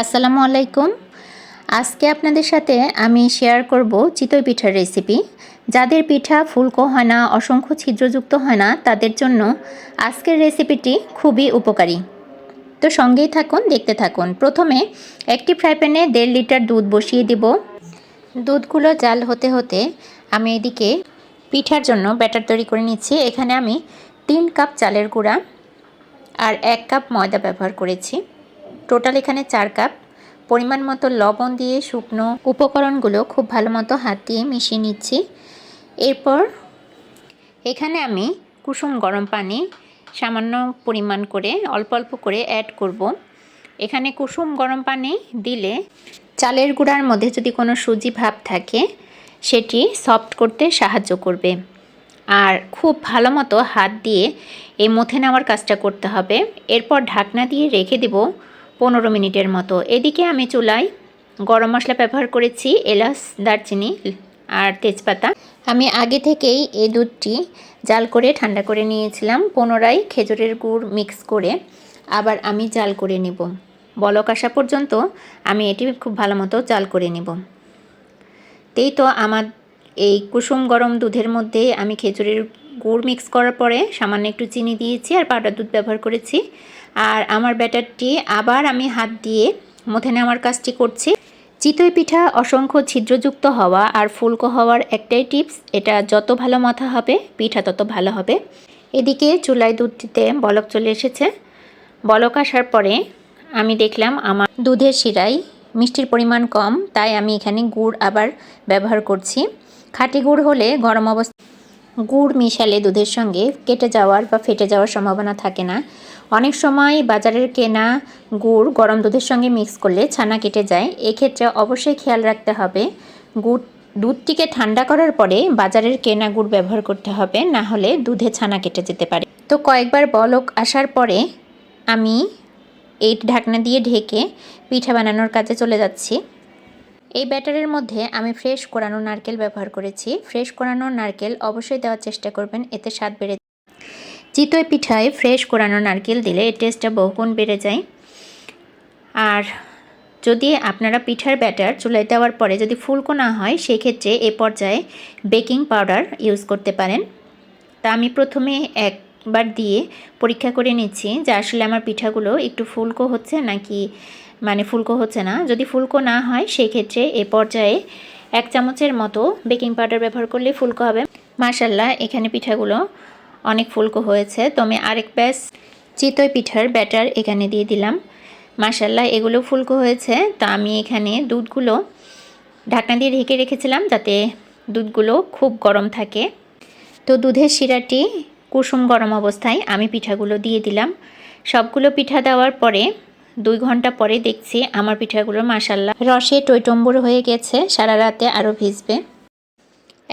আসসালামু আলাইকুম। আজকে আপনাদের সাথে আমি শেয়ার করব চিতই পিঠার রেসিপি যাদের পিঠা ফুলকো হয় না, অসংখ্য ছিদ্রযুক্ত হয় না, তাদের জন্য আজকের রেসিপিটি খুবই উপকারী। তো সঙ্গেই থাকুন, দেখতে থাকুন। প্রথমে একটি ফ্রাই প্যানে দেড় লিটার দুধ বসিয়ে দিব। দুধগুলো জাল হতে হতে আমি এদিকে পিঠার জন্য ব্যাটার তৈরি করে নিচ্ছি। এখানে আমি তিন কাপ চালের গুঁড়া আর এক কাপ ময়দা ব্যবহার করেছি। টোটাল এখানে চার কাপ পরিমাণ মতো লবণ দিয়ে শুকনো উপকরণগুলো খুব ভালো মতো হাত দিয়ে মিশিয়ে নিচ্ছি। এরপর এখানে আমি কুসুম গরম পানি সামান্য পরিমাণ করে অল্প অল্প করে অ্যাড করব। এখানে কুসুম গরম পানি দিলে চালের গুঁড়ার মধ্যে যদি কোনো সুজি ভাব থাকে, সেটি সফট করতে সাহায্য করবে। আর খুব ভালো মতো হাত দিয়ে এই মথে নেওয়ার কাজটা করতে হবে। এরপর ঢাকনা দিয়ে রেখে দেব পনেরো মিনিটের মতো। এদিকে আমি চুলায় গরম মশলা ব্যবহার করেছি, এলাচ, দারচিনি আর তেজপাতা। আমি আগে থেকেই এই দুধটি জাল করে ঠান্ডা করে নিয়েছিলাম, পুনরায় খেজুরের গুড় মিক্স করে আবার আমি জাল করে নেব। বলক আসা পর্যন্ত আমি এটি খুব ভালো মতো জাল করে নেব। তেই তো আমার এই কুসুম গরম দুধের মধ্যে আমি খেজুরের গুড় মিক্স করার পরে সামান্য একটু চিনি দিয়েছি আর পাউডার দুধ ব্যবহার করেছি। আর আমার ব্যাটারটি আবার আমি হাত দিয়ে মথে নেওয়ার কাজটি করছি। চিতই পিঠা অসংখ্য ছিদ্রযুক্ত হওয়া আর ফুলকো হওয়ার একটাই টিপস, এটা যত ভালো মাথা হবে, পিঠা তত ভালো হবে। এদিকে চুলায় দুধটিতে বলক চলে এসেছে। বলক আসার পরে আমি দেখলাম আমার দুধের শিরায় মিষ্টির পরিমাণ কম, তাই আমি এখানে গুড় আবার ব্যবহার করছি। খাঁটি গুড় হলে গরম অবস্থা গুড় মিশালে দুধের সঙ্গে কেটে যাওয়ার বা ফেটে যাওয়ার সম্ভাবনা থাকে না। অনেক সময় বাজারের কেনা গুড় গরম দুধের সঙ্গে মিক্স করলে ছানা কেটে যায়। এক্ষেত্রে অবশ্যই খেয়াল রাখতে হবে। গুড়, দুধটিকে ঠান্ডা করার পরে বাজারের কেনা গুড় ব্যবহার করতে হবে, না হলে দুধে ছানা কেটে যেতে পারে। তো কয়েকবার বলক আসার পরে আমি এই ঢাকনা দিয়ে ঢেকে পিঠা বানানোর কাজে চলে যাচ্ছি। এই ব্যাটারের মধ্যে আমি ফ্রেশ কোরানো নারকেল ব্যবহার করেছি। ফ্রেশ কোরানো নারকেল অবশ্যই দেওয়ার চেষ্টা করবেন, এতে স্বাদ বেড়ে চিতই পিঠায় ফ্রেশ কোরানো নারকেল দিলে এর টেস্টটা বহুগুণ বেড়ে যায়। আর যদি আপনারা পিঠার ব্যাটার চুলায় দেওয়ার পরে যদি ফুলকো না হয় সেই ক্ষেত্রে এ পর্যায়ে বেকিং পাউডার ইউজ করতে পারেন। তা আমি প্রথমে একবার দিয়ে পরীক্ষা করে নিচ্ছি যে আসলে আমার পিঠাগুলো একটু ফুলকো হচ্ছে নাকি মানে ফুলকো হচ্ছে না। যদি ফুলকো না হয় সেই ক্ষেত্রে এ পর্যায়ে এক চামচের মতো বেকিং পাউডার ব্যবহার করলে ফুলকো হবে। মাশাল্লাহ এখানে পিঠাগুলো অনেক ফুলকো হয়েছে। তো আমি আরেক ব্যাস চিতই পিঠার ব্যাটার এখানে দিয়ে দিলাম। মাশাল্লাহ এগুলো ফুলকো হয়েছে। তো আমি এখানে দুধগুলো ঢাকনা দিয়ে ঢেকে রেখেছিলাম যাতে দুধগুলো খুব গরম থাকে। তো দুধের শিরাটি কুসুম গরম অবস্থায় আমি পিঠাগুলো দিয়ে দিলাম। সবগুলো পিঠা দেওয়ার পরে দুই ঘণ্টা পরে দেখছি আমার পিঠাগুলো মাসাল্লা রসে টইটম্বর হয়ে গেছে, সারা রাতে আরও ভিজবে।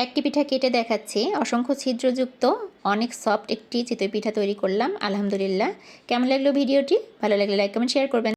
একটি পিঠা কেটে দেখাচ্ছি। অসংখ্য ছিদ্রযুক্ত, অনেক সফট একটি চিতই পিঠা তৈরি করলাম, আলহামদুলিল্লাহ। কেমন লাগল ভিডিওটি? ভালো লাগলে লাইক কমেন্ট শেয়ার করবেন।